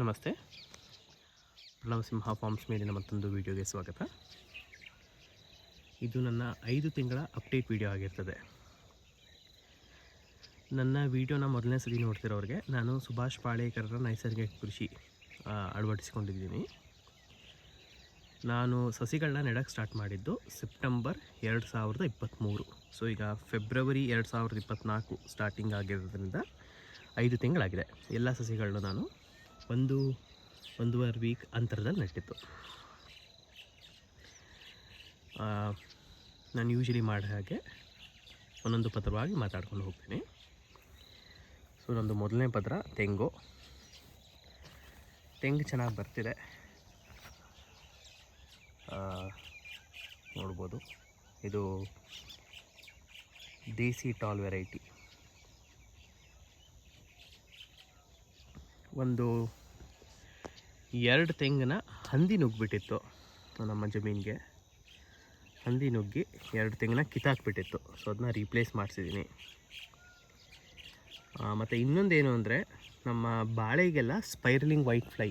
ನಮಸ್ತೆ. ಪ್ರಣವ್ ಸಿಂಹ ಫಾರ್ಮ್ಸ್ ಮೇಲಿನ ಮತ್ತೊಂದು ವಿಡಿಯೋಗೆ ಸ್ವಾಗತ. ಇದು ನನ್ನ ಐದು ತಿಂಗಳ ಅಪ್ಡೇಟ್ ವಿಡಿಯೋ ಆಗಿರ್ತದೆ. ನನ್ನ ವಿಡಿಯೋನ ಮೊದಲನೇ ಸತಿ ನೋಡ್ತಿರೋರಿಗೆ ನಾನು ಸುಭಾಷ್ ಪಾಳೇಕರರ ನೈಸರ್ಗಿಕ ಕೃಷಿ ಅಳವಡಿಸಿಕೊಂಡಿದ್ದೀನಿ. ನಾನು ಸಸಿಗಳನ್ನ ನೆಡಕ್ಕೆ ಸ್ಟಾರ್ಟ್ ಮಾಡಿದ್ದು ಸೆಪ್ಟೆಂಬರ್ ಎರಡು ಸಾವಿರದ ಇಪ್ಪತ್ತ್ಮೂರು ಸೊ, ಈಗ ಫೆಬ್ರವರಿ ಎರಡು ಸಾವಿರದ ಇಪ್ಪತ್ತ್ನಾಲ್ಕು ಸ್ಟಾರ್ಟಿಂಗ್ ಆಗಿರೋದ್ರಿಂದ ಐದು ತಿಂಗಳಾಗಿದೆ. ಎಲ್ಲ ಸಸಿಗಳನ್ನೂ ನಾನು ಒಂದು ಒಂದೂವರೆ ವೀಕ್ ಅಂತರದಲ್ಲಿ ನಡೆದಿತ್ತು ನಾನು ಯೂಶಲಿ ಮಾಡೋ ಹಾಗೆ ಒಂದೊಂದು ಪತ್ರವಾಗಿ ಮಾತಾಡ್ಕೊಂಡು ಹೋಗ್ತೀನಿ. ಸೊ ನಂದು ಮೊದಲನೇ ಪತ್ರ ತೆಂಗು. ತೆಂಗು ಚೆನ್ನಾಗಿ ಬರ್ತಿದೆ. ನೋಡ್ಬೋದು. ಇದು ದೇಸಿ ಟಾಲ್ ವೆರೈಟಿ ಒಂದು ಎರಡು ತೆಂಗಿನ ಹಂದಿ ನುಗ್ಗಿಬಿಟ್ಟಿತ್ತು ನಮ್ಮ ಜಮೀನಿಗೆ. ಹಂದಿ ನುಗ್ಗಿ ಎರಡು ತೆಂಗಿನ ಕಿತ್ತಾಕ್ಬಿಟ್ಟಿತ್ತು ಸೊ ಅದನ್ನ ರೀಪ್ಲೇಸ್ ಮಾಡಿಸಿದ್ದೀನಿ ಮತ್ತು ಇನ್ನೊಂದೇನು ಅಂದರೆ ನಮ್ಮ ಬಾಳೆಗೆಲ್ಲ ಸ್ಪೈರ್ಲಿಂಗ್ ವೈಟ್ ಫ್ಲೈ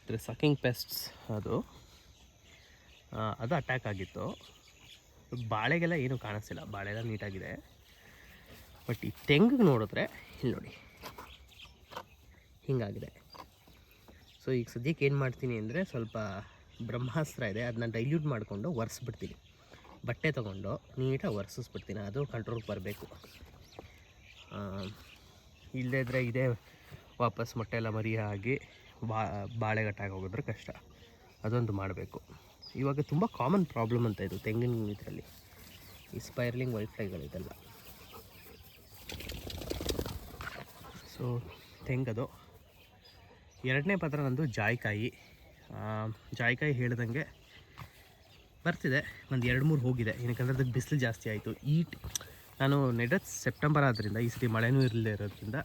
ಅಂದರೆ ಸಕಿಂಗ್ ಪೆಸ್ಟ್ಸ್ ಅದು. ಅದು ಅಟ್ಯಾಕ್ ಆಗಿತ್ತು. ಬಾಳೆಗೆಲ್ಲ ಏನೂ ಕಾಣಿಸ್ತಿಲ್ಲ. ಬಾಳೆ ಎಲ್ಲ ನೀಟಾಗಿದೆ. ಬಟ್ ಈ ತೆಂಗಿಗೆ ನೋಡಿದ್ರೆ, ಇಲ್ಲಿ ನೋಡಿ. ಹಿಂಗಾಗಿದೆ. ಸೊ ಈಗ ಸದ್ಯಕ್ಕೆ ಏನು ಮಾಡ್ತೀನಿ ಅಂದರೆ ಸ್ವಲ್ಪ ಬ್ರಹ್ಮಾಸ್ತ್ರ ಇದೆ. ಅದನ್ನ ಡೈಲ್ಯೂಟ್ ಮಾಡಿಕೊಂಡು ಒರೆಸ್ಬಿಡ್ತೀನಿ. ಬಟ್ಟೆ ತೊಗೊಂಡು ನೀಟಾಗಿ ಒರೆಸಿಸ್ಬಿಡ್ತೀನಿ ಅದು ಕಂಟ್ರೋಲ್ಗೆ ಬರಬೇಕು. ಇಲ್ಲದೇ ಇದ್ದರೆ ಇದೇ ವಾಪಸ್ ಮೊಟ್ಟೆ ಎಲ್ಲ ಮರಿಯಾಗಿ ಬಾ, ಬಾಳೆಗಟ್ಟಾಗಿ ಹೋಗಿದ್ರೆ ಕಷ್ಟ. ಅದೊಂದು ಮಾಡಬೇಕು. ಇವಾಗ ತುಂಬ ಕಾಮನ್ ಪ್ರಾಬ್ಲಮ್ ಅಂತ ಇದು ತೆಂಗಿನ ಇದರಲ್ಲಿ ಈ ವೈಟ್ ಫ್ಲೈಗಳಿದೆಲ್ಲ ಸೊ ತೆಂಗದು. ಎರಡನೇ ಪತ್ರ ನಂದು ಜಾಯ್ಕಾಯಿ. ಜಾಯ್ಕಾಯಿ ಹೇಳ್ದಂಗೆ ಬರ್ತಿದೆ. ಒಂದು ಎರಡು ಮೂರು ಹೋಗಿದೆ. ಏನಕ್ಕಂದ್ರೆ ಅದಕ್ಕೆ ಬಿಸಿಲು ಜಾಸ್ತಿ ಆಯಿತು. ಈ ನಾನು ನೆಡತ್ ಸೆಪ್ಟೆಂಬರ್ ಆದ್ದರಿಂದ ಈ ಸತಿ ಮಳೆನೂ ಇರಲಿಲ್ಲ ಇರೋದ್ರಿಂದ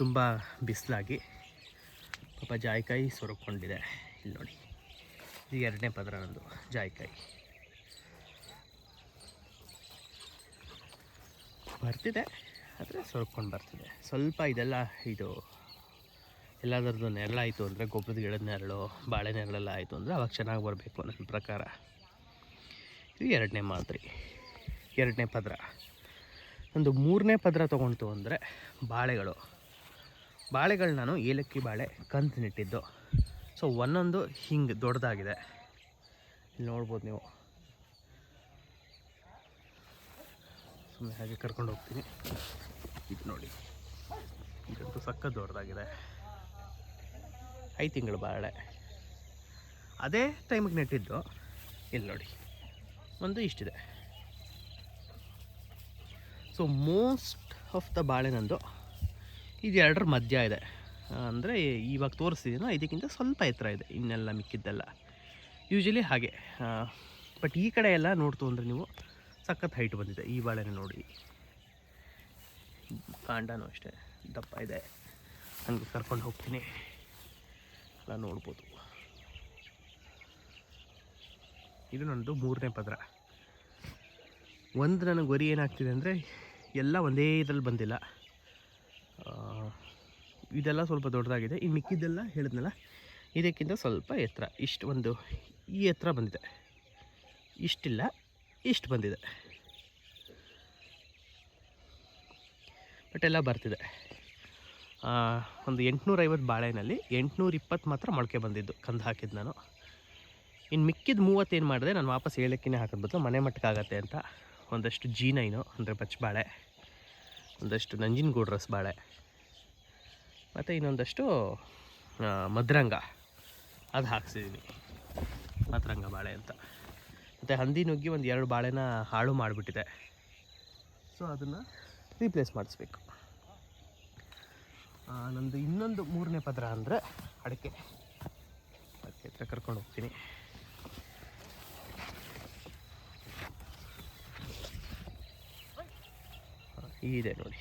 ತುಂಬ ಬಿಸಿಲಾಗಿ ಪಾಪ ಜಾಯ್ಕಾಯಿ ಸೊರಕೊಂಡಿದೆ. ಇಲ್ಲಿ ನೋಡಿ. ಇದು ಎರಡನೇ ಪದರ ನಂದು ಜಾಯ್ಕಾಯಿ. ಬರ್ತಿದೆ, ಆದರೆ ಸೊರ್ಕೊಂಡು ಬರ್ತಿದೆ. ಸ್ವಲ್ಪ ಇದೆಲ್ಲ ಇದು ಎಲ್ಲದರದ್ದು ನೆರಳಾಯಿತು ಅಂದರೆ ಗೊಬ್ಬರದ ಗಿಡದ ನೆರಳು, ಬಾಳೆ ನೆರಳೆಲ್ಲ ಆಯಿತು ಅಂದರೆ ಅವಾಗ ಚೆನ್ನಾಗಿ ಬರಬೇಕು ನನ್ನ ಪ್ರಕಾರ. ಇದು ಎರಡನೇ ಮಾದರಿ, ಎರಡನೇ ಪದರ. ಒಂದು ಮೂರನೇ ಪದರ ತೊಗೊಳ್ತು ಅಂದರೆ ಬಾಳೆಗಳು. ಬಾಳೆಗಳು ನಾನು ಏಲಕ್ಕಿ ಬಾಳೆ ಕಂತು ನೆಟ್ಟಿದ್ದು. ಸೊ ಒಂದೊಂದು ಹಿಂಗೆ ದೊಡ್ಡದಾಗಿದೆ. ಇಲ್ಲಿ ನೋಡ್ಬೋದು ನೀವು. ಸುಮ್ಮನೆ ಹಾಗೆ ಕರ್ಕೊಂಡು ಹೋಗ್ತೀನಿ. ಇದು ನೋಡಿ. ಇದಂತೂ ಸಕ್ಕ ದೊಡ್ಡದಾಗಿದೆ. ಐದು ತಿಂಗಳು ಬಾಳೆ. ಅದೇ ಟೈಮಿಗೆ ನೆಟ್ಟಿದ್ದು. ಇಲ್ಲಿ ನೋಡಿ. ಒಂದು ಇಷ್ಟಿದೆ. ಸೊ ಮೋಸ್ಟ್ ಆಫ್ ದ ಬಾಳೆ ನಂದು ಇದು ಎರಡರ ಮಧ್ಯ ಇದೆ. ಅಂದರೆ ಇವಾಗ ತೋರಿಸ್ತಿದ್ದೀನೋ ಇದಕ್ಕಿಂತ ಸ್ವಲ್ಪ ಎತ್ತರ ಇದೆ. ಇನ್ನೆಲ್ಲ ಮಿಕ್ಕಿದ್ದೆಲ್ಲ. ಯೂಶಲಿ ಹಾಗೆ. ಬಟ್ ಈ ಕಡೆ ಎಲ್ಲ ನೋಡ್ತು ಅಂದರೆ ನೀವು ಸಖತ್ ಹೈಟ್ ಬಂದಿದೆ ಈ ಬಾಳೆನ ನೋಡಿ. ಕಾಂಡನೂ ಅಷ್ಟೇ ದಪ್ಪ ಇದೆ. ಹಂಗೆ ಕರ್ಕೊಂಡು ಹೋಗ್ತೀನಿ. ಎಲ್ಲ ನೋಡ್ಬೋದು. ಇದು ನನ್ನದು ಮೂರನೇ ಪದರ. ಒಂದು ನನಗೆ ಗೊರಿ ಏನಾಗ್ತಿದೆ ಅಂದರೆ ಎಲ್ಲ ಒಂದೇ ಇದ್ರಲ್ಲಿ ಬಂದಿಲ್ಲ. ಇದೆಲ್ಲ ಸ್ವಲ್ಪ ದೊಡ್ಡದಾಗಿದೆ. ಈ ಮಿಕ್ಕಿದ್ದೆಲ್ಲ ಹೇಳಿದ್ನಲ್ಲ, ಇದಕ್ಕಿಂತ ಸ್ವಲ್ಪ ಎತ್ತರ. ಇಷ್ಟು ಒಂದು ಈ ಎತ್ತರ ಬಂದಿದೆ. ಇಷ್ಟಿಲ್ಲ, ಇಷ್ಟು ಬಂದಿದೆ. ಬಟ್ ಎಲ್ಲ ಬರ್ತಿದೆ. ಒಂದು ಎಂಟುನೂರೈವತ್ತು ಬಾಳೆನಲ್ಲಿ ಎಂಟುನೂರ ಇಪ್ಪತ್ತು ಮಾತ್ರ ಮೊಳಕೆ ಬಂದಿದ್ದು, ಕಂದು ಹಾಕಿದ್ದು ನಾನು. ಇನ್ನು ಮಿಕ್ಕಿದ ಮೂವತ್ತೇನು ಮಾಡಿದೆ, ನಾನು ವಾಪಸ್ ಏಳಕ್ಕಿನೇ ಹಾಕೋದು ಬದಲು ಮನೆ ಮಟ್ಟಕ್ಕಾಗತ್ತೆ ಅಂತ. ಒಂದಷ್ಟು ಜೀನೈನು, ಅಂದರೆ ಬಚ್ಚಬಾಳೆ ಒಂದಷ್ಟು ನಂಜಿನಗೂಡು ರಸ್ ಬಾಳೆ, ಮತ್ತು ಇನ್ನೊಂದಷ್ಟು ಮದ್ರಂಗ. ಅದು ಹಾಕ್ಸಿದ್ದೀನಿ ಮದ್ರಂಗ ಬಾಳೆ ಅಂತ. ಮತ್ತು ಹಂದಿ ನುಗ್ಗಿ ಒಂದು ಎರಡು ಬಾಳೆನ ಹಾಳು ಮಾಡಿಬಿಟ್ಟಿದೆ. ಸೊ ಅದನ್ನು ರೀಪ್ಲೇಸ್ ಮಾಡಿಸ್ಬೇಕು. ನಂದು ಇನ್ನೊಂದು ಮೂರನೇ ಪದರ ಅಂದರೆ ಅಡಿಕೆ. ಅಡಿಕೆ ಹತ್ರ ಕರ್ಕೊಂಡು ಹೋಗ್ತೀನಿ. ಇದೆ ನೋಡಿ.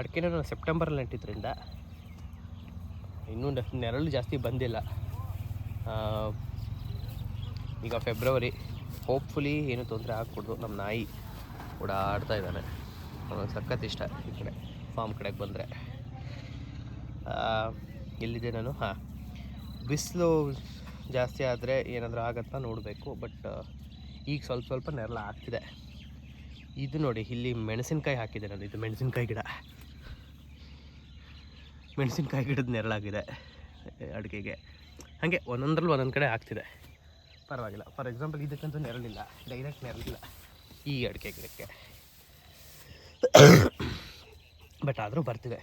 ಅಡಿಕೆನ ನಾನು ಸೆಪ್ಟೆಂಬರಲ್ಲಿ ನೆಟ್ಟಿದ್ರಿಂದ ಇನ್ನೂ ನೆರಳು ಜಾಸ್ತಿ ಬಂದಿಲ್ಲ. ಈಗ ಫೆಬ್ರವರಿ ಹೋಪ್ಫುಲಿ ಏನೂ ತೊಂದರೆ ಆಗ್ಕೊಡ್ದು ನಮ್ಮ ನಾಯಿ. ಓಡಾಡ್ತಾ ಇದ್ದಾನೆ. ಅವನಿಗೆ ಸಖತ್ ಇಷ್ಟ ಈ ಕಡೆ ಫಾರ್ಮ್ ಕಡೆಗೆ ಬಂದರೆ. ಎಲ್ಲಿದೆ ನಾನು? ಹಾಂ. ಬಿಸಿಲು ಜಾಸ್ತಿ ಆದರೆ ಏನಾದರೂ ಆಗತ್ತಾ ನೋಡಬೇಕು ಬಟ್ ಈಗ ಸ್ವಲ್ಪ ಸ್ವಲ್ಪ ನೆರಳು ಆಗ್ತಿದೆ. ಇದು ನೋಡಿ, ಇಲ್ಲಿ ಮೆಣಸಿನ್ಕಾಯಿ ಹಾಕಿದೆ ನಾನು. ಇದು ಮೆಣಸಿನ್ಕಾಯಿ ಗಿಡ. ಮೆಣಸಿನ್ಕಾಯಿ ಗಿಡದ ನೆರಳಾಗಿದೆ ಅಡುಗೆಗೆ. ಹಾಗೆ ಒಂದೊಂದ್ರಲ್ಲಿ ಒಂದೊಂದು ಕಡೆ ಆಗ್ತಿದೆ. ಪರವಾಗಿಲ್ಲ. ಫಾರ್ ಎಕ್ಸಾಂಪಲ್ ಇದಕ್ಕಂತೂ ನೆರಳಿಲ್ಲ. ಡೈರೆಕ್ಟ್ ನೆರಳಿಲ್ಲ. ಈ ಅಡಿಕೆ ಗಿಡಕ್ಕೆ. ಬಟ್ ಆದರೂ ಬರ್ತಿದೆ.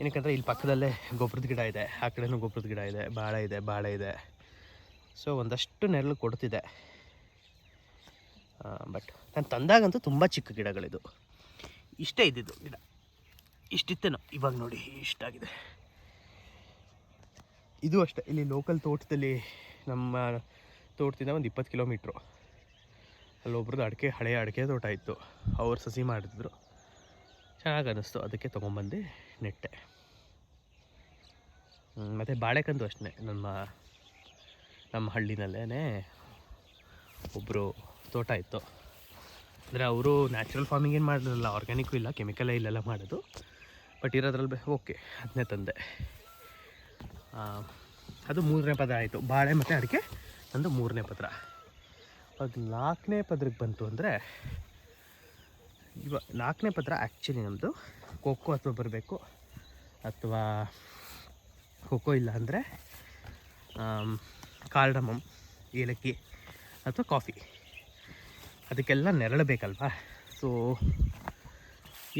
ಏನಕ್ಕಂದರೆ ಇಲ್ಲಿ ಪಕ್ಕದಲ್ಲೇ ಗೊಬ್ಬರದ ಗಿಡ ಇದೆ. ಆ ಕಡೆನೂ ಗೊಬ್ಬರದ ಗಿಡ ಇದೆ. ಬಾಳೆ ಇದೆ ಬಾಳೆ ಇದೆ. ಸೊ ಒಂದಷ್ಟು ನೆರಳು ಕೊಡ್ತಿದೆ. ಬಟ್ ನಾನು ತಂದಾಗಂತೂ ತುಂಬ ಚಿಕ್ಕ ಗಿಡಗಳಿದು. ಇಷ್ಟೇ ಇದ್ದಿದ್ದು ಗಿಡ. ಇಷ್ಟಿತ್ತೇನೋ. ಇವಾಗ ನೋಡಿ ಇಷ್ಟಾಗಿದೆ. ಇದು ಅಷ್ಟೇ. ಇಲ್ಲಿ ಲೋಕಲ್ ತೋಟದಲ್ಲಿ ನಮ್ಮ ತೋಟದಿಂದ ಒಂದು ಇಪ್ಪತ್ತು ಕಿಲೋಮೀಟ್ರು. ಅಲ್ಲೊಬ್ರದ್ದು ಅಡಿಕೆ, ಹಳೆಯ ಅಡಿಕೆ ತೋಟ ಇತ್ತು. ಅವ್ರು ಸಸಿ ಮಾಡಿದ್ರು. ಚೆನ್ನಾಗಿ ಅನ್ನಿಸ್ತು ಅದಕ್ಕೆ ತೊಗೊಂಬಂದು ನೆಟ್ಟೆ. ಮತ್ತು ಬಾಳೆಕಂದು ಅಷ್ಟೇ. ನಮ್ಮ ನಮ್ಮ ಹಳ್ಳಿನಲ್ಲೇ ಒಬ್ಬರು ತೋಟ ಇತ್ತು. ಅಂದರೆ ಅವರು ನ್ಯಾಚುರಲ್ ಫಾರ್ಮಿಂಗ್ ಏನು ಮಾಡಿರಲ್ಲ ಆರ್ಗ್ಯಾನಿಕ್ಕು ಇಲ್ಲ, ಕೆಮಿಕಲೇ ಇಲ್ಲೆಲ್ಲ ಮಾಡೋದು. ಬಟ್ ಇರೋದ್ರಲ್ಲಿ ಬೇ, ಓಕೆ ಅದನ್ನೇ ತಂದೆ. ಅದು ಮೂರನೇ ಪದ ಆಯಿತು. ಬಾಳೆ ಮತ್ತು ಅಡಿಕೆ, ನಂದು ಮೂರನೇ ಪತ್ರ. ಅದು ನಾಲ್ಕನೇ ಪದ್ರಕ್ಕೆ ಬಂತು ಅಂದರೆ, ಇವ ನಾಲ್ಕನೇ ಪದ್ರ ಆ್ಯಕ್ಚುಲಿ ನಮ್ಮದು ಖೋಖೋ ಅಥವಾ ಬರಬೇಕು, ಅಥವಾ ಖೋಖೋ ಇಲ್ಲ ಅಂದರೆ ಕಾರ್ಡಮಮ್ ಏಲಕ್ಕಿ ಅಥವಾ ಕಾಫಿ. ಅದಕ್ಕೆಲ್ಲ ನೆರಳಬೇಕಲ್ವಾ? ಸೊ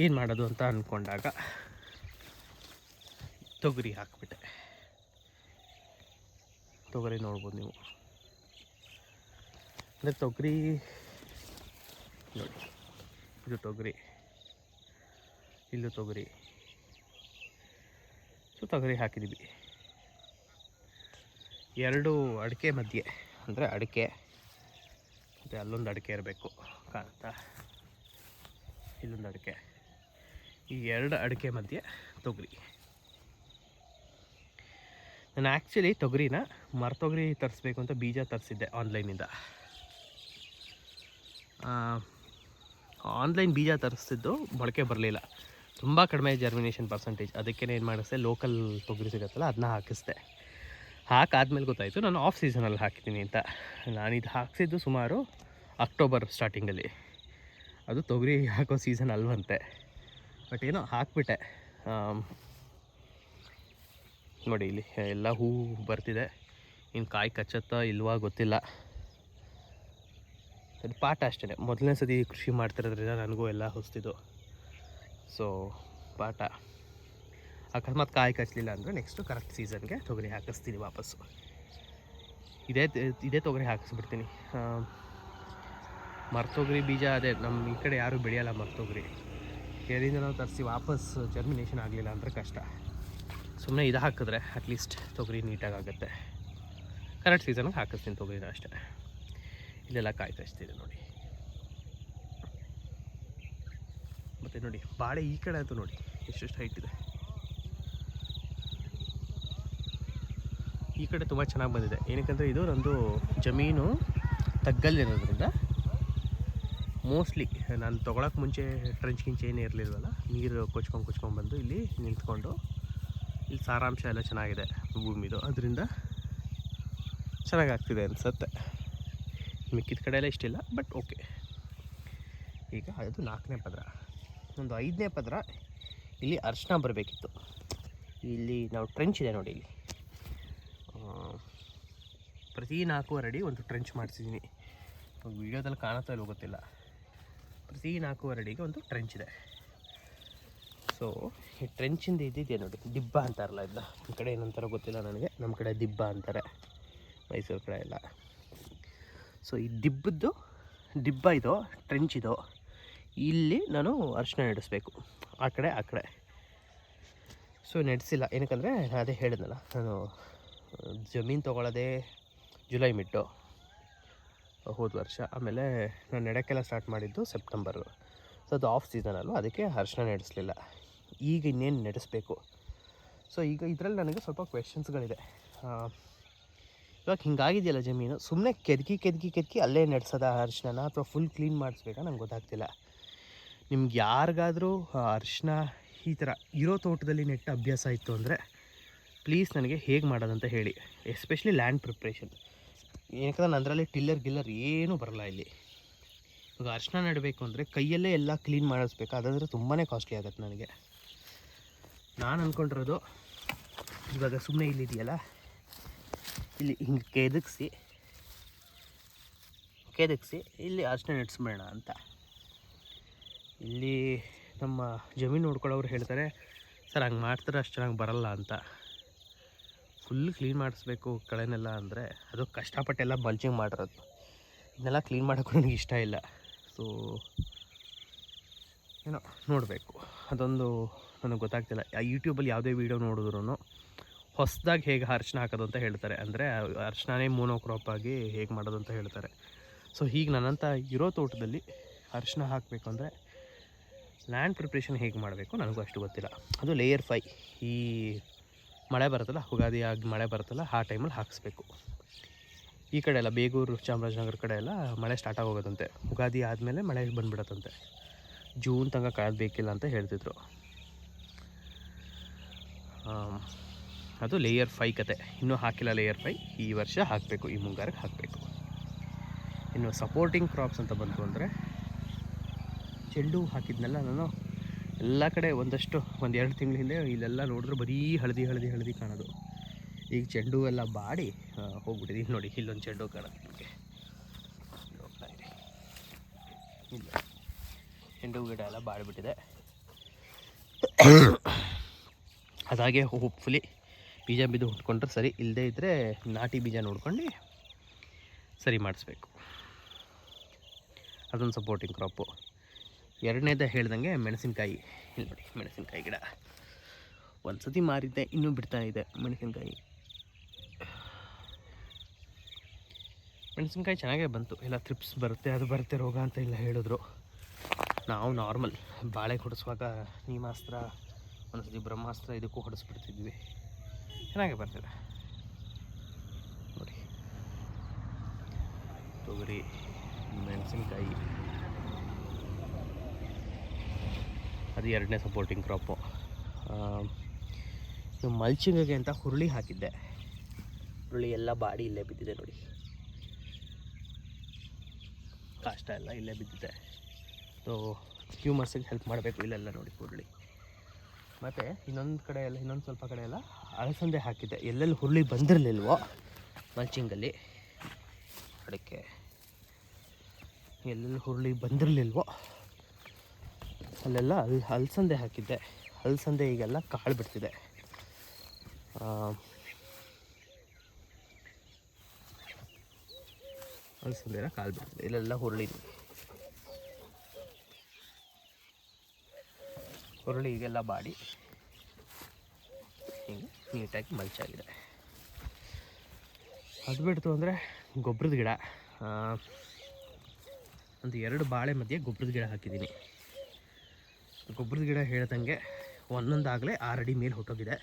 ಏನು ಮಾಡೋದು ಅಂತ ಅಂದ್ಕೊಂಡಾಗ ತೊಗರಿ ಹಾಕ್ಬಿಟ್ಟೆ. ತೊಗರಿ ನೋಡ್ಬೋದು ನೀವು. ಅಂದರೆ ತೊಗರಿ ನೋಡಿ ಇದು ತೊಗರಿ ಇಲ್ಲೂ ತೊಗರಿ ಸೊ ತೊಗರಿ ಹಾಕಿದ್ದೀವಿ ಎರಡು ಅಡಿಕೆ ಮಧ್ಯೆ. ಅಂದರೆ ಅಡಿಕೆ. ಮತ್ತು ಅಲ್ಲೊಂದು ಅಡಿಕೆ ಇರಬೇಕು. ಕಾಣುತ್ತಾ ಇಲ್ಲೊಂದು ಅಡಿಕೆ. ಈ ಎರಡು ಅಡಿಕೆ ಮಧ್ಯೆ ತೊಗರಿ. ನಾನು ಆ್ಯಕ್ಚುಲಿ ತೊಗರಿನ ಮರತೊಗರಿ ತರಿಸ್ಬೇಕು ಅಂತ ಬೀಜ ತರಿಸಿದ್ದೆ ಆನ್ಲೈನಿಂದ ಆನ್ಲೈನ್ ಬೀಜ ತರಿಸ್ತಿದ್ದು ಮೊಳಕೆ ಬರಲಿಲ್ಲ. ತುಂಬ ಕಡಿಮೆ ಜರ್ಮಿನೇಷನ್ ಪರ್ಸೆಂಟೇಜ್ ಅದಕ್ಕೇ ಏನು ಮಾಡಿಸ್ದೆ ಲೋಕಲ್ ತೊಗರಿ ಸಿಗುತ್ತಲ್ಲ ಅದನ್ನ ಹಾಕಿಸ್ದೆ. ಹಾಕಾದ್ಮೇಲೆ ಗೊತ್ತಾಯಿತು, ನಾನು ಆಫ್ ಸೀಸನಲ್ಲಿ ಹಾಕಿದ್ದೀನಿ ಅಂತ. ನಾನು ಇದು ಹಾಕಿಸಿದ್ದು ಸುಮಾರು ಅಕ್ಟೋಬರ್ ಸ್ಟಾರ್ಟಿಂಗಲ್ಲಿ ಅದು ತೊಗರಿ ಹಾಕೋ ಸೀಸನ್ ಅಲ್ವಂತೆ. ಬಟ್ ಏನೋ ಹಾಕ್ಬಿಟ್ಟೆ. ನೋಡಿ ಇಲ್ಲಿ ಎಲ್ಲ ಹೂವು ಬರ್ತಿದೆ. ಇನ್ನು ಕಾಯಿ ಕಚ್ಚತ್ತಾ ಇಲ್ವಾ ಗೊತ್ತಿಲ್ಲ. ಅದು ಪಾಠ ಅಷ್ಟೇ ಮೊದಲನೇ ಸತಿ ಕೃಷಿ ಮಾಡ್ತಿರೋದ್ರಿಂದ ನನಗೂ ಎಲ್ಲ ಹೊಸ್ತಿದ್ದು. ಸೊ ಪಾಠ. ಅಕಸ್ಮಾತ್ ಕಾಯಿ ಕಚ್ಚಲಿಲ್ಲ ಅಂದರೆ ನೆಕ್ಸ್ಟು ಕರೆಕ್ಟ್ ಸೀಸನ್ಗೆ ತೊಗರಿ ಹಾಕಿಸ್ತೀನಿ ವಾಪಸ್ಸು. ಇದೇ ಇದೇ ತೊಗರಿ ಹಾಕಿಸ್ಬಿಡ್ತೀನಿ. ಮರ್ತೊಗರಿ ಬೀಜ ಅದೇ ನಮ್ಮ ಈ ಕಡೆ ಯಾರೂ ಬೆಳೆಯಲ್ಲ ಮರ್ತೊಗರಿ. ಎಲ್ಲಿಂದ ನಾವು ತರಿಸಿ ವಾಪಸ್ ಜರ್ಮಿನೇಷನ್ ಆಗಲಿಲ್ಲ ಅಂದರೆ ಕಷ್ಟ. ಸುಮ್ಮನೆ ಇದು ಹಾಕಿದ್ರೆ ಅಟ್ಲೀಸ್ಟ್ ತೊಗರಿ ನೀಟಾಗಿ ಆಗುತ್ತೆ. ಕರೆಕ್ಟ್ ಸೀಸನ್ಗೆ ಹಾಕಿಸ್ತೀನಿ ತೊಗರಿನ ಅಷ್ಟೇ. ಇಲ್ಲೆಲ್ಲ ಕಾಯಿ ಕಚ್ತಿದೆ ನೋಡಿ. ಮತ್ತು ನೋಡಿ, ಬಾಳೆ ಈ ಕಡೆ ಅಂತ ನೋಡಿ, ಎಷ್ಟೆಷ್ಟು ಹೈಟ್ ಇದೆ. ಈ ಕಡೆ ತುಂಬ ಚೆನ್ನಾಗಿ ಬಂದಿದೆ. ಏನಕ್ಕಂದರೆ ಇದು ನಂದು ಜಮೀನು ತಗ್ಗಲ್ಲಿರೋದ್ರಿಂದ ಮೋಸ್ಟ್ಲಿ ನಾನು ತೊಗೊಳಕ್ಕೆ ಮುಂಚೆ ಟ್ರೆಂಚ್ ಗಿಂಚ್ ಏನು ಇರಲಿಲ್ವಲ್ಲ, ನೀರು ಕೊಚ್ಕೊಂಡು ಕೊಚ್ಕೊಂಡು ಬಂದು ಇಲ್ಲಿ ನಿಂತ್ಕೊಂಡು ಇಲ್ಲಿ ಸಾರಾಂಶ ಎಲ್ಲ ಚೆನ್ನಾಗಿದೆ ಭೂಮಿದು. ಅದರಿಂದ ಚೆನ್ನಾಗಾಗ್ತಿದೆ ಅನಿಸುತ್ತೆ. ಮಿಕ್ಕಿದ ಕಡೆ ಎಲ್ಲ ಇಷ್ಟಿಲ್ಲ ಬಟ್ ಓಕೆ ಈಗ ಅದು ನಾಲ್ಕನೇ ಪದರ. ಒಂದು ಐದನೇ ಪದರ ಇಲ್ಲಿ ಅರ್ಶಿನ ಬರಬೇಕಿತ್ತು. ಇಲ್ಲಿ ನಾವು ಟ್ರೆಂಚ್ ಇದೆ ನೋಡಿ ಇಲ್ಲಿ. ಪ್ರತಿ ನಾಲ್ಕೂವರೆ ಅಡಿ ಒಂದು ಟ್ರೆಂಚ್ ಮಾಡಿಸಿದ್ದೀನಿ ವೀಡಿಯೋದಲ್ಲಿ ಕಾಣುತ್ತಾ ಇಲ್ಲ ಗೊತ್ತಿಲ್ಲ. ಪ್ರತಿ ನಾಲ್ಕೂವರೆ ಅಡಿಗೆ ಒಂದು ಟ್ರೆಂಚ್ ಇದೆ. ಸೊ ಈ ಟ್ರೆಂಚಿಂದ ಇದ್ದಿದೆ ನೋಡಿ, ದಿಬ್ಬ ಅಂತಾರಲ್ಲ ಇದನ್ನ. ನಮ್ಮ ಕಡೆ ಏನಂತಾರೋ ಗೊತ್ತಿಲ್ಲ ನನಗೆ ನಮ್ಮ ಕಡೆ ದಿಬ್ಬ ಅಂತಾರೆ. ಮೈಸೂರು ಕಡೆ ಎಲ್ಲ. ಸೊ ಈ ದಿಬ್ಬದ್ದು, ದಿಬ್ಬ ಇದು ಟ್ರೆಂಚ್ ಇದು, ಇಲ್ಲಿ ನಾನು ಅರಿಶಿನ ನಡೆಸ್ಬೇಕು. ಆ ಕಡೆ ಆ ಕಡೆ. ಸೊ ನಡೆಸಿಲ್ಲ. ಏನಕ್ಕಂದರೆ ಅದೇ ಹೇಳಿದ್ನಲ್ಲ, ನಾನು, ಜಮೀನು ತೊಗೊಳ್ಳೋದೇ ಜುಲೈ ಮಿಡ್ಡು, ಹೋದ ವರ್ಷ. ಆಮೇಲೆ ನಾನು ನೆಡಕ್ಕೆಲ್ಲ ಸ್ಟಾರ್ಟ್ ಮಾಡಿದ್ದು ಸೆಪ್ಟೆಂಬರು. ಸೊ ಅದು ಆಫ್ ಸೀಸನ್ ಅಲ್ವ, ಅದಕ್ಕೆ ಅರಿಶಿನ ನಡೆಸಲಿಲ್ಲ. ಈಗ ಇನ್ನೇನು ನಡೆಸಬೇಕು? ಸೊ ಈಗ ಇದರಲ್ಲಿ ನನಗೆ ಸ್ವಲ್ಪ ಕ್ವೆಶನ್ಸ್ಗಳಿದೆ ಇವಾಗ ಹಿಂಗಾಗಿದೆಯಲ್ಲ ಜಮೀನು? ಸುಮ್ಮನೆ ಕೆದಕಿ ಕೆದಕಿ ಕೆದಕಿ ಅಲ್ಲೇ ನಡೆಸೋದ ಅರಿಶಿನ ಅಥವಾ ಫುಲ್ ಕ್ಲೀನ್ ಮಾಡಿಸ್ಬೇಕಾ ನಂಗೆ ಗೊತ್ತಾಗ್ತಿಲ್ಲ. ನಿಮ್ಗೆ ಯಾರಿಗಾದರೂ ಅರಿಶಿನ ಈ ಥರ ಇರೋ ತೋಟದಲ್ಲಿ ನೆಟ್ಟ ಅಭ್ಯಾಸ ಇತ್ತು ಅಂದರೆ ಪ್ಲೀಸ್ ನನಗೆ ಹೇಗೆ ಮಾಡೋದಂತ ಹೇಳಿ. ಎಸ್ಪೆಷಲಿ ಲ್ಯಾಂಡ್ ಪ್ರಿಪ್ರೇಷನ್ ಏನಕ್ಕೆ ನಂದರಲ್ಲಿ ಟಿಲ್ಲರ್ ಗಿಲ್ಲರ್ ಏನೂ ಬರಲ್ಲ ಇಲ್ಲಿ. ಇವಾಗ ಅರ್ಶಿನ ನೆಡಬೇಕು ಅಂದರೆ ಕೈಯಲ್ಲೇ ಎಲ್ಲ ಕ್ಲೀನ್ ಮಾಡಿಸ್ಬೇಕು. ಅದಂದರೆ ತುಂಬಾ ಕಾಸ್ಟ್ಲಿ ಆಗುತ್ತೆ ನನಗೆ. ನಾನು ಅಂದ್ಕೊಂಡಿರೋದು ಇವಾಗ ಸುಮ್ಮನೆ ಇಲ್ಲಿದೆಯಲ್ಲ ಇಲ್ಲಿ ಹಿಂಗೆ ಕೆದಕ್ಸಿ ಕೆದಕ್ಸಿ ಇಲ್ಲಿ ಅರಿಶಿನ ನೆಡ್ಸ್ಬೇಡ ಅಂತ. ಇಲ್ಲಿ ನಮ್ಮ ಜಮೀನು ನೋಡ್ಕೊಳ್ಳೋರು ಹೇಳ್ತಾರೆ, ಸರ್, ಹಂಗೆ ಮಾಡ್ತಾರೆ ಅಷ್ಟು ಚೆನ್ನಾಗಿ ಬರಲ್ಲ ಅಂತ. ಫುಲ್ ಕ್ಲೀನ್ ಮಾಡಿಸ್ಬೇಕು ಕಳೆನೆಲ್ಲ ಅಂದರೆ ಅದು ಕಷ್ಟಪಟ್ಟೆಲ್ಲ ಬಲ್ಚಿಂಗ್ ಮಾಡಿರೋದು. ಇದನ್ನೆಲ್ಲ ಕ್ಲೀನ್ ಮಾಡೋಕ್ಕೂ ನನಗೆ ಇಷ್ಟ ಇಲ್ಲ. ಸೊ ಏನೋ ನೋಡಬೇಕು. ಅದೊಂದು ನನಗೆ ಗೊತ್ತಾಗ್ತಿಲ್ಲ. ಯೂಟ್ಯೂಬಲ್ಲಿ ಯಾವುದೇ ವೀಡಿಯೋ ನೋಡಿದ್ರು ಹೊಸದಾಗಿ ಹೇಗೆ ಅರ್ಶಿನ ಹಾಕೋದು ಅಂತ ಹೇಳ್ತಾರೆ. ಅಂದರೆ ಅರ್ಶಿನೇ ಮೋನೋಕ್ರಾಪ್ ಆಗಿ ಹೇಗೆ ಮಾಡೋದು ಅಂತ ಹೇಳ್ತಾರೆ. ಸೊ ಹೀಗೆ ನನ್ನಂತ ಇರೋ ತೋಟದಲ್ಲಿ ಅರ್ಶನ ಹಾಕಬೇಕು ಅಂದರೆ ಲ್ಯಾಂಡ್ ಪ್ರಿಪ್ರೇಷನ್ ಹೇಗೆ ಮಾಡಬೇಕು ನನಗೂ ಅಷ್ಟು ಗೊತ್ತಿಲ್ಲ. ಅದು ಲೇಯರ್ ಫೈ ಈ ಮಳೆ ಬರುತ್ತಲ್ಲ, ಉಗಾದಿ ಆಗಿ ಮಳೆ ಬರುತ್ತಲ್ಲ, ಆ ಟೈಮಲ್ಲಿ ಹಾಕಿಸ್ಬೇಕು. ಈ ಕಡೆ ಎಲ್ಲ ಬೇಗೂರು, ಚಾಮರಾಜನಗರ ಕಡೆ ಎಲ್ಲ ಮಳೆ ಸ್ಟಾರ್ಟ್ ಆಗೋದಂತೆ ಉಗಾದಿ ಆದಮೇಲೆ ಮಳೆ ಬಂದುಬಿಡತ್ತಂತೆ. ಜೂನ್ ತನಕ ಕಾಯೋದು ಬೇಕಿಲ್ಲ ಅಂತ ಹೇಳ್ತಿದ್ರು. ಅದು ಲೇಯರ್ ಫೈ ಕತೆ. ಇನ್ನೂ ಹಾಕಿಲ್ಲ ಲೇಯರ್ ಫೈ ಈ ವರ್ಷ ಹಾಕಬೇಕು, ಈ ಮುಂಗಾರಿಗೆ ಹಾಕಬೇಕು. ಇನ್ನು ಸಪೋರ್ಟಿಂಗ್ ಕ್ರಾಪ್ಸ್ ಅಂತ ಬಂತು ಅಂದರೆ, ಚೆಂಡು ಹಾಕಿದ್ನೆಲ್ಲ ನಾನು, ಎಲ್ಲ ಕಡೆ ಒಂದಷ್ಟು, ಒಂದು ಎರಡು ತಿಂಗಳ ಹಿಂದೆ ಇಲ್ಲೆಲ್ಲ ನೋಡಿದ್ರೆ, ಬರೀ ಹಳದಿ ಹಳದಿ ಹಳದಿ ಕಾಣೋದು. ಈಗ ಚೆಂಡು ಎಲ್ಲ ಬಾಡಿ ಹೋಗ್ಬಿಟ್ಟಿದೆ. ನೋಡಿ, ಇಲ್ಲೊಂದು ಚೆಂಡು ಕಾಣುತ್ತೆ ನಿಮಗೆ. ಇಲ್ಲ. ಚೆಂಡು ಗಿಡ ಎಲ್ಲ ಬಾಡಿಬಿಟ್ಟಿದೆ. ಅದಾಗೆ ಹೋಪ್ಫುಲಿ ಬೀಜ ಬಿದ್ದು ಹುಟ್ಕೊಂಡ್ರೆ ಸರಿ ಇಲ್ಲದೆ ಇದ್ದರೆ ನಾಟಿ ಬೀಜ ನೋಡ್ಕೊಂಡು ಸರಿ ಮಾಡಿಸ್ಬೇಕು. ಅದೊಂದು ಸಪೋರ್ಟಿಂಗ್ ಕ್ರಾಪು ಎರಡನೇದ ಹೇಳ್ದಂಗೆ ಮೆಣಸಿನ್ಕಾಯಿ. ಇಲ್ಲಿ ನೋಡಿ, ಮೆಣಸಿನ್ಕಾಯಿ ಗಿಡ. ಒಂದು ಸತಿ ಮಾರಿದ್ದೆ, ಇನ್ನೂ ಬಿಡ್ತಾ ಇದೆ ಮೆಣಸಿನ್ಕಾಯಿ. ಮೆಣಸಿನ್ಕಾಯಿ ಚೆನ್ನಾಗೇ ಬಂತು. ಎಲ್ಲ ತ್ರಿಪ್ಸ್ ಬರುತ್ತೆ, ಅದು ಬರುತ್ತೆ, ರೋಗ ಅಂತ ಎಲ್ಲ ಹೇಳಿದ್ರು. ನಾವು ನಾರ್ಮಲ್ ಬಾಳೆ ಹೊಡಿಸುವಾಗ ನೀಮಾಸ್ತ್ರ, ಒಂದ್ಸತಿ ಬ್ರಹ್ಮಾಸ್ತ್ರ ಇದಕ್ಕೂ ಹೊಡೆಸ್ಬಿಡ್ತಿದ್ವಿ. ಚೆನ್ನಾಗೇ ಬರ್ತಿದೆ. ನೋಡಿ. ತೊಗರಿ, ಮೆಣಸಿನ್ಕಾಯಿ. ಅದು ಎರಡನೇ ಸಪೋರ್ಟಿಂಗ್ ಕ್ರಾಪು ಮಲ್ಚಿಂಗಿಗೆ ಅಂತ ಹುರುಳಿ ಹಾಕಿದ್ದೆ. ಹುರುಳಿ ಎಲ್ಲ ಬಾಡಿ ಇಲ್ಲೇ ಬಿದ್ದಿದೆ ನೋಡಿ. ಕಾಷ್ಟ ಎಲ್ಲ ಇಲ್ಲೇ ಬಿದ್ದಿದೆ. ಸೊ ಹ್ಯೂಮರ್ಸಿಗೆ ಹೆಲ್ಪ್ ಮಾಡಬೇಕು ಇಲ್ಲೆಲ್ಲ ನೋಡಿ ಹುರುಳಿ. ಮತ್ತು ಇನ್ನೊಂದು ಕಡೆ ಎಲ್ಲ, ಇನ್ನೊಂದು ಸ್ವಲ್ಪ ಕಡೆ ಎಲ್ಲ ಅಳಸಂದೆ ಹಾಕಿದ್ದೆ. ಎಲ್ಲೆಲ್ಲಿ ಹುರುಳಿ ಬಂದಿರಲಿಲ್ವೋ ಮಲ್ಚಿಂಗಲ್ಲಿ ಅಡಿಕೆ. ಎಲ್ಲೆಲ್ಲಿ ಹುರುಳಿ ಬಂದಿರಲಿಲ್ವೋ ಅಲ್ಲೆಲ್ಲ ಅಲ್, ಅಲಸಂದೆ ಹಾಕಿದ್ದೆ. ಅಲಸಂದೆ ಈಗೆಲ್ಲ ಕಾಳು ಬಿಡ್ತಿದೆ. ಅಲಸಂದೆ ಕಾಳು ಬಿಡ್ತಿದೆ. ಇಲ್ಲೆಲ್ಲ ಹುರುಳಿ. ಹುರುಳಿ ಈಗೆಲ್ಲ ಬಾಡಿ ಹಿಂಗೆ ನೀಟಾಗಿ ಮಲ್ಚಾಗಿದೆ ಅದು ಬಿಡ್ತು ಅಂದರೆ ಗೊಬ್ಬರದ ಗಿಡ. ಒಂದು ಎರಡು ಬಾಳೆ ಮಧ್ಯೆ ಗೊಬ್ಬರದ ಗಿಡ ಹಾಕಿದ್ದೀನಿ. ಗೊಬ್ಬರದ ಗಿಡ ಹೇಳ್ದಂಗೆ ಒಂದೊಂದಾಗಲೇ ಆರು ಅಡಿ ಮೇಲೆ ಹೊಟ್ಟೋಗಿದೆ.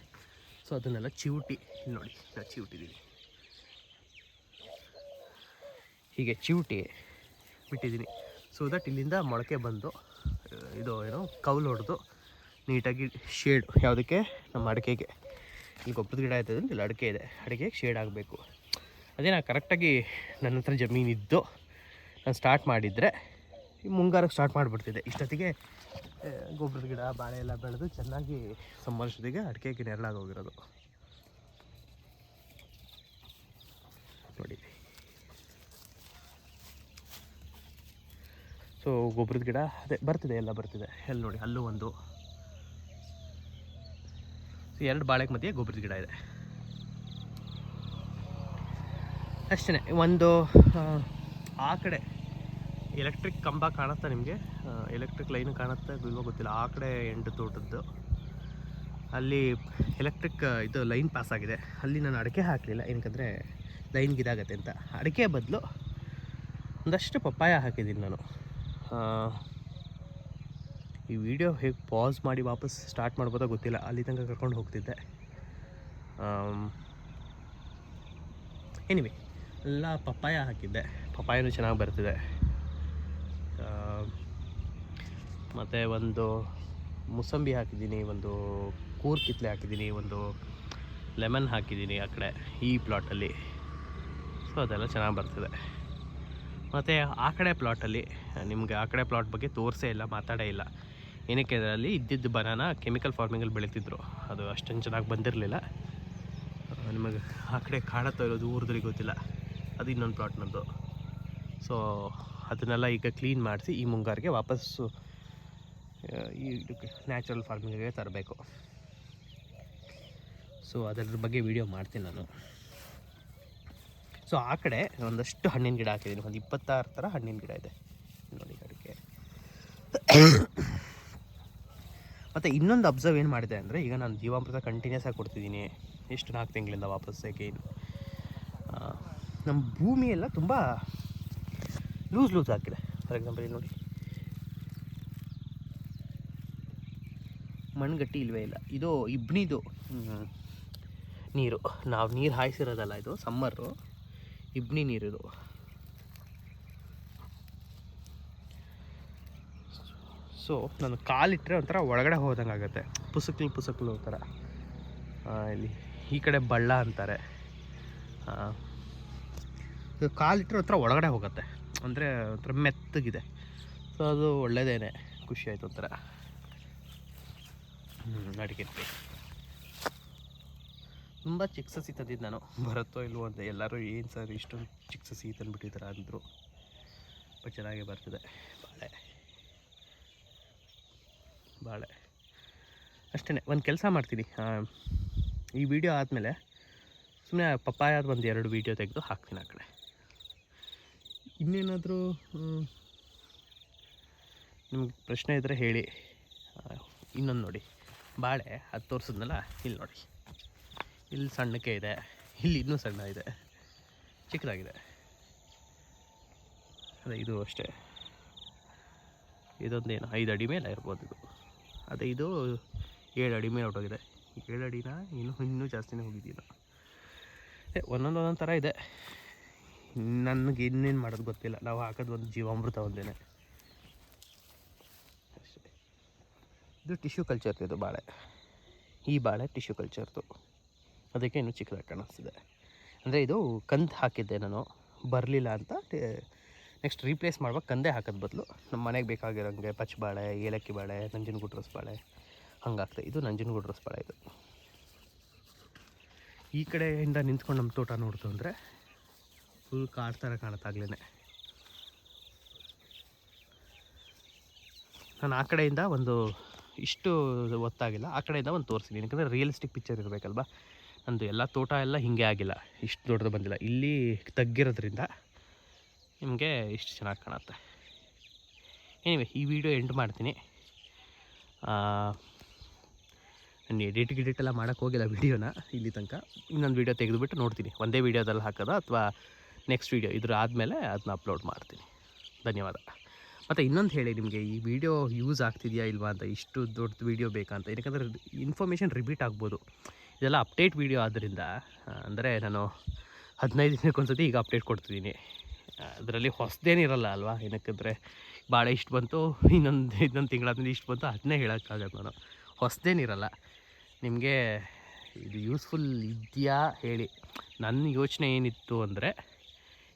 ಸೊ ಅದನ್ನೆಲ್ಲ ಚಿವುಟಿ. ನೋಡಿ ನಾನು ಚಿವುಟಿದ್ದೀನಿ ಹೀಗೆ ಚಿವುಟಿ ಬಿಟ್ಟಿದ್ದೀನಿ ಸೊ ದಟ್ ಇಲ್ಲಿಂದ ಮೊಳಕೆ ಬಂದು, ಇದು ಏನು, ಕೌಲು ಹೊಡೆದು ನೀಟಾಗಿ ಶೇಡ್ ಯಾವುದಕ್ಕೆ? ನಮ್ಮ ಅಡಿಕೆಗೆ. ಇಲ್ಲಿ ಗೊಬ್ಬರದ ಗಿಡ ಆಯ್ತದೆ ಇಲ್ಲಿ ಅಡಿಕೆ ಇದೆ. ಅಡಿಕೆಗೆ ಶೇಡ್ ಆಗಬೇಕು. ಅದೇ ನಾನು ಕರೆಕ್ಟಾಗಿ ನನ್ನ ಹತ್ರ ಜಮೀನಿದ್ದು ನಾನು ಸ್ಟಾರ್ಟ್ ಮಾಡಿದರೆ ಈ ಮುಂಗಾರಕ್ಕೆ ಸ್ಟಾರ್ಟ್ ಮಾಡಿಬಿಡ್ತಿದ್ದೆ ಇಷ್ಟೊತ್ತಿಗೆ ಗೊಬ್ಬರದ ಗಿಡ, ಬಾಳೆ ಎಲ್ಲ ಬೆಳೆದು ಚೆನ್ನಾಗಿ ಸಂಬರ್ಷದಿಗೆ ಅಡಿಕೆಗೆ ನೆರಳಾಗಿ ಹೋಗಿರೋದು. ನೋಡಿ. ಸೊ ಗೊಬ್ಬರದ ಗಿಡ, ಅದೇ ಬರ್ತಿದೆ, ಎಲ್ಲ ಬರ್ತಿದೆ. ಎಲ್ಲಿ ನೋಡಿ, ಅಲ್ಲೂ ಒಂದು. ಎರಡು ಬಾಳೆಗೆ ಮಧ್ಯೆ ಗೊಬ್ಬರದ ಗಿಡ ಇದೆ. ಅಷ್ಟೇ ಒಂದು ಆ, ಕಡೆ ಎಲೆಕ್ಟ್ರಿಕ್ ಕಂಬ ಕಾಣುತ್ತಾ ನಿಮಗೆ? ಎಲೆಕ್ಟ್ರಿಕ್ ಲೈನ್ ಕಾಣುತ್ತೆ ಇಲ್ವೋ ಗೊತ್ತಿಲ್ಲ. ಆ ಕಡೆ ಎಂಟು ತೋಟದ್ದು. ಅಲ್ಲಿ ಎಲೆಕ್ಟ್ರಿಕ್ ಇದು ಲೈನ್ ಪಾಸ್ ಆಗಿದೆ. ಅಲ್ಲಿ ನಾನು ಅಡಿಕೆ ಹಾಕಲಿಲ್ಲ. ಏನಕ್ಕಂದರೆ ಲೈನ್ಗೆ ಇದಾಗತ್ತೆ ಅಂತ. ಅಡಿಕೆ ಬದಲು ಒಂದಷ್ಟು ಪಪ್ಪಾಯ ಹಾಕಿದ್ದೀನಿ ನಾನು. ಈ ವಿಡಿಯೋ ಹೇಗೆ ಪಾಸ್ ಮಾಡಿ ವಾಪಸ್ ಸ್ಟಾರ್ಟ್ ಮಾಡ್ಬೋದಾ ಗೊತ್ತಿಲ್ಲ, ಅಲ್ಲಿ ತನಕ ಕರ್ಕೊಂಡು ಹೋಗ್ತಿದ್ದೆ. ಎನಿವೆ ಎಲ್ಲ ಪಪ್ಪಾಯ ಹಾಕಿದ್ದೆ. ಪಪ್ಪಾಯನೂ ಚೆನ್ನಾಗಿ ಬರ್ತಿದೆ. ಮತ್ತು ಒಂದು ಮುಸಂಬಿ ಹಾಕಿದ್ದೀನಿ, ಒಂದು ಕೂರ್ ಕಿತ್ಲೆ ಹಾಕಿದ್ದೀನಿ, ಒಂದು ಲೆಮನ್ ಹಾಕಿದ್ದೀನಿ ಆ ಕಡೆ, ಈ ಪ್ಲಾಟಲ್ಲಿ ಸೊ ಅದೆಲ್ಲ ಚೆನ್ನಾಗಿ ಬರ್ತಿದೆ. ಮತ್ತು ಆ ಕಡೆ ಪ್ಲಾಟಲ್ಲಿ ನಿಮಗೆ ಆ ಕಡೆ ಪ್ಲಾಟ್ ಬಗ್ಗೆ ತೋರಿಸೇ ಇಲ್ಲ, ಮಾತಾಡೇ ಇಲ್ಲ. ಏನಕ್ಕೆ ಅದರಲ್ಲಿ ಇದ್ದಿದ್ದು ಬನಾನ ಕೆಮಿಕಲ್ ಫಾರ್ಮಿಂಗಲ್ಲಿ ಬೆಳೀತಿದ್ರು. ಅದು ಅಷ್ಟೊಂದು ಚೆನ್ನಾಗಿ ಬಂದಿರಲಿಲ್ಲ. ನಿಮಗೆ ಆ ಕಡೆ ಕಾಡತ್ತೋ ಇರೋದು ಊರದಲ್ಲಿ ಗೊತ್ತಿಲ್ಲ. ಅದು ಇನ್ನೊಂದು ಪ್ಲಾಟ್ ನಮ್ಮದು ಸೊ ಅದನ್ನೆಲ್ಲ ಈಗ ಕ್ಲೀನ್ ಮಾಡಿಸಿ ಈ ಮುಂಗಾರಿಗೆ ವಾಪಸ್ಸು ಈ ನ್ಯಾಚುರಲ್ ಫಾರ್ಮಿಂಗಿಗೆ ತರಬೇಕು. ಸೊ ಅದರ ಬಗ್ಗೆ ವಿಡಿಯೋ ಮಾಡ್ತೀನಿ ನಾನು. ಸೊ ಆ ಕಡೆ ಒಂದಷ್ಟು ಹಣ್ಣಿನ ಗಿಡ ಹಾಕಿದ್ದೀನಿ ಒಂದು ಇಪ್ಪತ್ತಾರು ಥರ ಹಣ್ಣಿನ ಗಿಡ ಇದೆ. ನೋಡಿ ಅಡಿಕೆ ಮತ್ತು ಇನ್ನೊಂದು ಅಬ್ಸರ್ವ್ ಏನು ಮಾಡಿದೆ ಅಂದರೆ, ಈಗ ನಾನು ಜೀವಾಮೃತ ಕಂಟಿನ್ಯೂಸ್ ಆಗಿ ಕೊಡ್ತಿದ್ದೀನಿ. ಎಷ್ಟು ನಾಲ್ಕು ತಿಂಗಳಿಂದ ವಾಪಸ್ ಅಗೈನ್ ನಮ್ಮ ಭೂಮಿ ಎಲ್ಲ ತುಂಬ ಲೂಸ್ ಲೂಸ್ ಆಗಿದೆ. ಫಾರ್ ಎಕ್ಸಾಂಪಲ್ ಇಲ್ಲಿ ನೋಡಿ. ಮಣ್ಣು ಗಟ್ಟಿ ಇಲ್ವೇ ಇಲ್ಲ. ಇದು ಇಬ್ನಿದು ನೀರು. ನಾವು ನೀರು ಹಾಯಿಸಿರೋದಲ್ಲ ಇದು ಸಮ್ಮರು ಇಬ್ನಿ ನೀರಿದು. ಸೊ ನಾನು ಕಾಲಿಟ್ಟರೆ ಒಂಥರ ಒಳಗಡೆ ಹೋದಂಗೆ ಆಗುತ್ತೆ. ಪುಸಕ್ಲಿ, ಪುಸಕ್ಲು ಥರ ಇಲ್ಲಿ ಈ ಕಡೆ ಬಳ್ಳ ಅಂತಾರೆ. ಕಾಲಿಟ್ಟರೆ ಒಂಥರ ಒಳಗಡೆ ಹೋಗುತ್ತೆ. ಅಂದರೆ ಒಂಥರ ಮೆತ್ತಗಿದೆ. ಸೊ ಅದು ಒಳ್ಳೆಯದೇನೆ ಖುಷಿ ಆಯಿತು ಒಂಥರ. ಅಡುಗೆ ತುಂಬ ಚಿಕ್ಕ ಸಸಿ ನಾನು. ಬರುತ್ತೋ ಇಲ್ವೋ ಅಂತ. ಎಲ್ಲರೂ ಏನು ಸರ್ ಇಷ್ಟೊಂದು ಚಿಕ್ಕ ಸಸಿ ತಂದುಬಿಟ್ಟಿದ್ದಾರೆ ಅಂದರು. ಬಟ್ ಚೆನ್ನಾಗಿ ಬರ್ತಿದೆ. ಬಾಳೆ. ಬಾಳೆ. ಅಷ್ಟೇ ಒಂದು ಕೆಲಸ ಮಾಡ್ತೀನಿ. ಈ ವಿಡಿಯೋ ಆದಮೇಲೆ ಸುಮ್ಮನೆ ಪಪ್ಪಾಯದ ಒಂದು ಎರಡು ವೀಡಿಯೋ ತೆಗೆದು ಹಾಕ್ತೀನಿ ಆ ಕಡೆ. ಇನ್ನೇನಾದರೂ ನಿಮ್ಗೆ ಪ್ರಶ್ನೆ ಇದ್ದರೆ ಹೇಳಿ. ಇನ್ನೊಂದು ನೋಡಿ. ಬಾಳೆ ಅದು ತೋರಿಸಿದ್ನಲ್ಲ ಇಲ್ಲಿ ನೋಡಿ. ಇಲ್ಲಿ ಸಣ್ಣಕ್ಕೆ ಇದೆ ಇಲ್ಲಿ ಇನ್ನೂ ಸಣ್ಣ ಇದೆ. ಚಿಕ್ಕದಾಗಿದೆ. ಅದೇ ಇದು ಅಷ್ಟೇ. ಇದೊಂದೇನು, ಐದು ಅಡಿ ಮೇಲೆ ಇರ್ಬೋದು ಇದು. ಅದೇ ಇದು ಏಳು ಅಡಿ ಮೇಲೆ ಹೊಟ್ಟೋಗಿದೆ ಏಳು ಅಡಿನ ಇನ್ನೂ ಇನ್ನೂ ಜಾಸ್ತಿನೇ ಹೋಗಿದ್ದೀನ ಒಂದೊಂದು ಒಂದೊಂದು ಥರ ಇದೆ. ನನಗೆ ಇನ್ನೇನು ಮಾಡೋದು ಗೊತ್ತಿಲ್ಲ. ನಾವು ಹಾಕೋದು ಒಂದು ಜೀವಾಮೃತ ಒಂದೇನೆ. ಇದು ಟಿಶ್ಯೂ ಕಲ್ಚರ್ ಇದು ಬಾಳೆ. ಈ ಬಾಳೆ ಟಿಶ್ಯೂ ಕಲ್ಚರ್ದು. ಅದಕ್ಕೆ ಇನ್ನೂ ಚಿಕ್ಕದಾಗಿ ಕಾಣಿಸ್ತಿದೆ. ಅಂದರೆ ಇದು ಕಂತು ಹಾಕಿದ್ದೆ ನಾನು. ಬರಲಿಲ್ಲ ಅಂತ ನೆಕ್ಸ್ಟ್ ರೀಪ್ಲೇಸ್ ಮಾಡುವಾಗ ಕಂದೆ ಹಾಕೋದ್ ಬದಲು. ನಮ್ಮ ಮನೆಗೆ ಬೇಕಾಗಿರೋಂಗೆ ಪಚ್ಚಬಾಳೆ ಏಲಕ್ಕಿ ಬಾಳೆ, ನಂಜನಗೂಡು ರಸಬಾಳೆ ಹಂಗಾಗ್ತದೆ. ಇದು ನಂಜನಗೂಡು ರಸಬಾಳೆ ಇದು. ಈ ಕಡೆಯಿಂದ ನಿಂತ್ಕೊಂಡು ನಮ್ಮ ತೋಟ ನೋಡ್ತು ಅಂದರೆ ಫುಲ್ ಕಾಡು ಥರ ಕಾಣುತ್ತಾಗ್ಲೇ ನಾನು ಆ ಕಡೆಯಿಂದ ಒಂದು ಇಷ್ಟು ಒತ್ತಾಗಿಲ್ಲ, ಆ ಕಡೆಯಿಂದ ಒಂದು ತೋರಿಸಿದ್ದೀನಿ ಯಾಕಂದರೆ ರಿಯಲಿಸ್ಟಿಕ್ ಪಿಕ್ಚರ್ ಇರಬೇಕಲ್ವಾ? ನಂದು ಎಲ್ಲ ತೋಟ ಎಲ್ಲ ಹೀಗೆ ಆಗಿಲ್ಲ, ಇಷ್ಟು ದೊಡ್ಡದು ಬಂದಿಲ್ಲ. ಇಲ್ಲಿ ತಗ್ಗಿರೋದ್ರಿಂದ ನಿಮಗೆ ಇಷ್ಟು ಚೆನ್ನಾಗಿ ಕಾಣುತ್ತೆ. ಏನಿವೆ ಈ ವಿಡಿಯೋ ಎಂಡ್ ಮಾಡ್ತೀನಿ. ನಾನು ಎಡಿಟ್ ಗಿಡಿಟ್ ಎಲ್ಲ ಮಾಡೋಕ್ಕೆ ಹೋಗಿಲ್ಲ ವಿಡಿಯೋನ ಇಲ್ಲಿ ತನಕ. ಇನ್ನೊಂದು ವಿಡಿಯೋ ತೆಗೆದುಬಿಟ್ಟು ನೋಡ್ತೀನಿ. ಒಂದೇ ವಿಡಿಯೋದಲ್ಲಿ ಹಾಕೋದಾ ಅಥವಾ ನೆಕ್ಸ್ಟ್ ವಿಡಿಯೋ ಇದ್ರ ಆದಮೇಲೆ ಅದನ್ನ ಅಪ್ಲೋಡ್ ಮಾಡ್ತೀನಿ. ಧನ್ಯವಾದ. ಮತ್ತು ಇನ್ನೊಂದು ಹೇಳಿ ನಿಮಗೆ, ಈ ವಿಡಿಯೋ ಯೂಸ್ ಆಗ್ತಿದೆಯಾ ಇಲ್ವಾ ಅಂತ, ಇಷ್ಟು ದೊಡ್ಡ ವಿಡಿಯೋ ಅಂತ. ಯಾಕಂದರೆ ಇನ್ಫಾರ್ಮೇಷನ್ ರಿಪೀಟ್ ಆಗ್ಬೋದು. ಇದೆಲ್ಲ ಅಪ್ಡೇಟ್ ವಿಡಿಯೋ ಆದ್ದರಿಂದ ಅಂದರೆ ನಾನು ಹದಿನೈದು ದಿನಕ್ಕೊಂದ್ಸತಿ ಈಗ ಅಪ್ಡೇಟ್ ಕೊಡ್ತಿದ್ದೀನಿ. ಅದರಲ್ಲಿ ಹೊಸದೇನಿರಲ್ಲ ಅಲ್ವಾ? ಏನಕ್ಕಂದರೆ ಭಾಳ ಇಷ್ಟು ಬಂತು, ಇನ್ನೊಂದು ಇನ್ನೊಂದು ತಿಂಗಳಾದ್ಮೇಲೆ ಇಷ್ಟು ಬಂತು ಅದನ್ನೇ ಹೇಳೋಕ್ಕಾಗಲ್ಲ ನಾನು. ಹೊಸದೇನಿರಲ್ಲ ನಿಮಗೆ ಇದು ಯೂಸ್ಫುಲ್ ಇದೆಯಾ ಹೇಳಿ. ನನ್ನ ಯೋಚನೆ ಏನಿತ್ತು ಅಂದರೆ,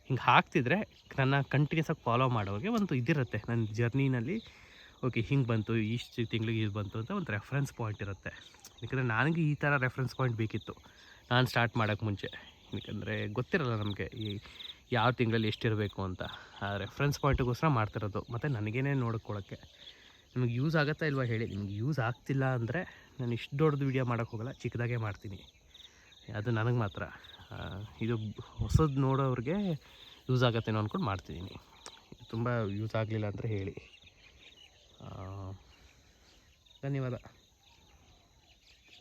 ಹಿಂಗೆ ಹಾಕ್ತಿದ್ರೆ ನನ್ನ ಕಂಟಿನ್ಯೂಸ್ ಆಗಿ ಫಾಲೋ ಮಾಡೋವಾಗೆ ಒಂದು ಇದಿರುತ್ತೆ. ನನ್ನ ಜರ್ನಿನಲ್ಲಿ ಓಕೆ ಹಿಂಗೆ ಬಂತು, ಇಷ್ಟು ತಿಂಗಳಿಗೆ ಇದು ಬಂತು ಅಂತ ಒಂದು ರೆಫರೆನ್ಸ್ ಪಾಯಿಂಟ್ ಇರುತ್ತೆ. ಯಾಕಂದರೆ ನನಗೆ ಈ ಥರ ರೆಫರೆನ್ಸ್ ಪಾಯಿಂಟ್ ಬೇಕಿತ್ತು. ನಾನು ಸ್ಟಾರ್ಟ್ ಮಾಡೋಕ್ಕೆ ಮುಂಚೆ. ಯಾಕಂದರೆ ಗೊತ್ತಿರಲ್ಲ ನಮಗೆ ಈ ಯಾವ ತಿಂಗಳಲ್ಲಿ ಎಷ್ಟಿರಬೇಕು ಅಂತ. ಆ ರೆಫರೆನ್ಸ್ ಪಾಯಿಂಟಿಗೋಸ್ಕರ ಮಾಡ್ತಿರೋದು. ಮತ್ತು ನನಗೇನೆ ನೋಡ್ಕೊಳ್ಳೋಕ್ಕೆ ನಿಮಗೆ ಯೂಸ್ ಆಗುತ್ತಾ ಇಲ್ವಾ ಹೇಳಿ. ನಿಮ್ಗೆ ಯೂಸ್ ಆಗ್ತಿಲ್ಲ ಅಂದರೆ ನಾನು ಇಷ್ಟು ದೊಡ್ಡದು ವೀಡಿಯೋ ಮಾಡೋಕೆ ಹೋಗಲ್ಲ. ಚಿಕ್ಕದಾಗೆ ಮಾಡ್ತೀನಿ. ಅದು ನನಗೆ ಮಾತ್ರ. ಇದು ಹೊಸದು ನೋಡೋರಿಗೆ ಯೂಸ್ ಆಗತ್ತೇನೋ ಅಂದ್ಕೊಂಡು ಮಾಡ್ತಿದ್ದೀನಿ ತುಂಬ ಯೂಸ್ ಆಗಲಿಲ್ಲ ಅಂದರೆ ಹೇಳಿ. ಧನ್ಯವಾದ.